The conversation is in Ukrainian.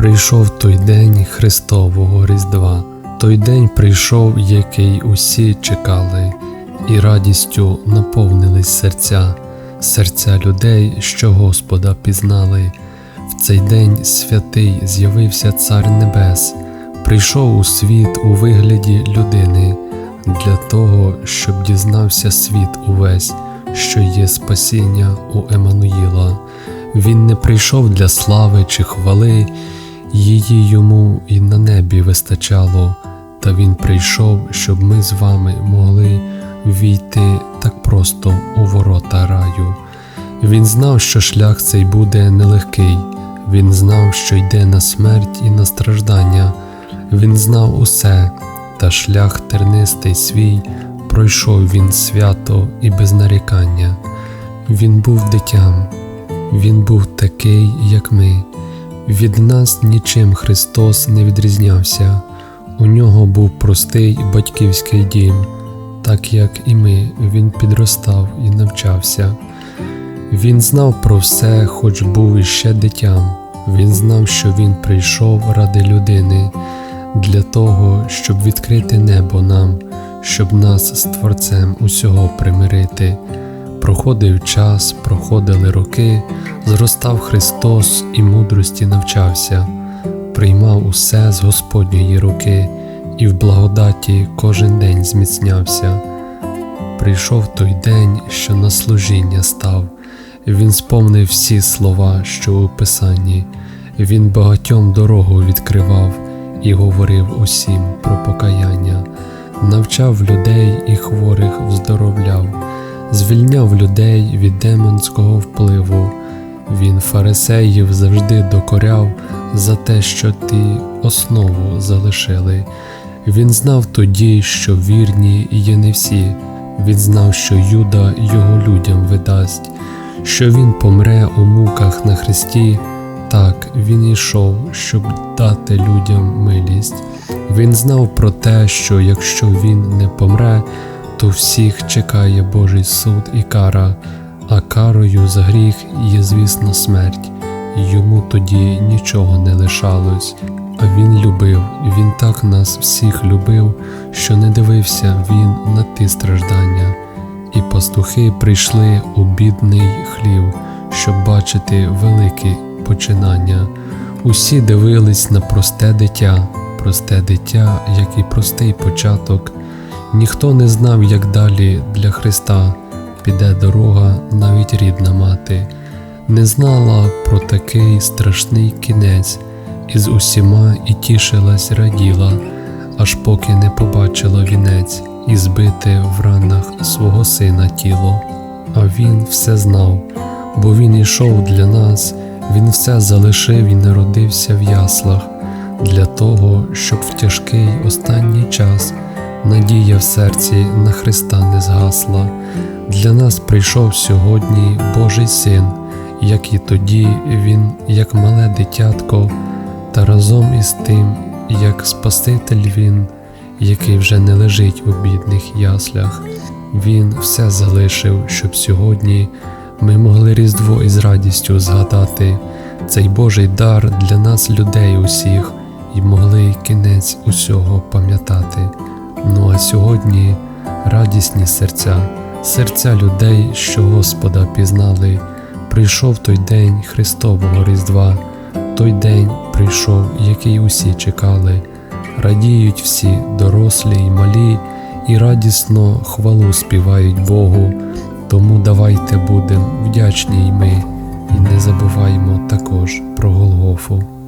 Прийшов той день Христового Різдва, той день прийшов, який усі чекали, і радістю наповнились серця, серця людей, що Господа пізнали. В цей день святий з'явився Цар Небес, прийшов у світ у вигляді людини, для того, щоб дізнався світ увесь, що є спасіння у Еммануїла. Він не прийшов для слави чи хвали, її йому і на небі вистачало, та він прийшов, щоб ми з вами могли війти так просто у ворота раю. Він знав, що шлях цей буде нелегкий, він знав, що йде на смерть і на страждання, він знав усе, та шлях тернистий свій пройшов він свято і без нарікання. Він був дитям, він був такий, як ми. Від нас нічим Христос не відрізнявся, у нього був простий батьківський дім, так як і ми, він підростав і навчався. Він знав про все, хоч був іще дитям. Він знав, що він прийшов ради людини, для того, щоб відкрити небо нам, щоб нас з Творцем усього примирити. Проходив час, проходили роки, зростав Христос і мудрості навчався, приймав усе з Господньої руки і в благодаті кожен день зміцнявся. Прийшов той день, що на служіння став, він сповнив всі слова, що у Писанні, він багатьом дорогу відкривав і говорив усім про покаяння, навчав людей і хворих вздоровляв звільняв людей від демонського впливу. Він фарисеїв завжди докоряв за те, що ті основу залишили. Він знав тоді, що вірні є не всі. Він знав, що Юда його людям видасть, що він помре у муках на хресті. Так, він ішов, щоб дати людям милість. Він знав про те, що якщо він не помре, то всіх чекає Божий суд і кара, а карою за гріх є, звісно, смерть. Йому тоді нічого не лишалось, а він любив, він так нас всіх любив, що не дивився він на ті страждання. І пастухи прийшли у бідний хлів, щоб бачити великі починання. Усі дивились на просте дитя, просте дитя, як і простий початок. Ніхто не знав, як далі для Христа піде дорога, навіть рідна мати, не знала про такий страшний кінець, і з усіма і тішилась, раділа, аж поки не побачила вінець і збите в ранах свого сина тіло. А він все знав, бо він ішов для нас, він все залишив і народився в яслах, для того, щоб в тяжкий останній час. Надія в серці на Христа не згасла. Для нас прийшов сьогодні Божий син, як і тоді Він, як мале дитятко, та разом із тим, як Спаситель Він, який вже не лежить у бідних яслях. Він все залишив, щоб сьогодні ми могли Різдво із радістю згадати цей Божий дар для нас, людей усіх, і могли кінець усього пам'ятати. Ну а сьогодні радісні серця, серця людей, що Господа пізнали, прийшов той день Христового Різдва, той день прийшов, який усі чекали, радіють всі, дорослі й малі, і радісно хвалу співають Богу. Тому давайте будемо вдячні й ми, і не забуваймо також про Голгофу.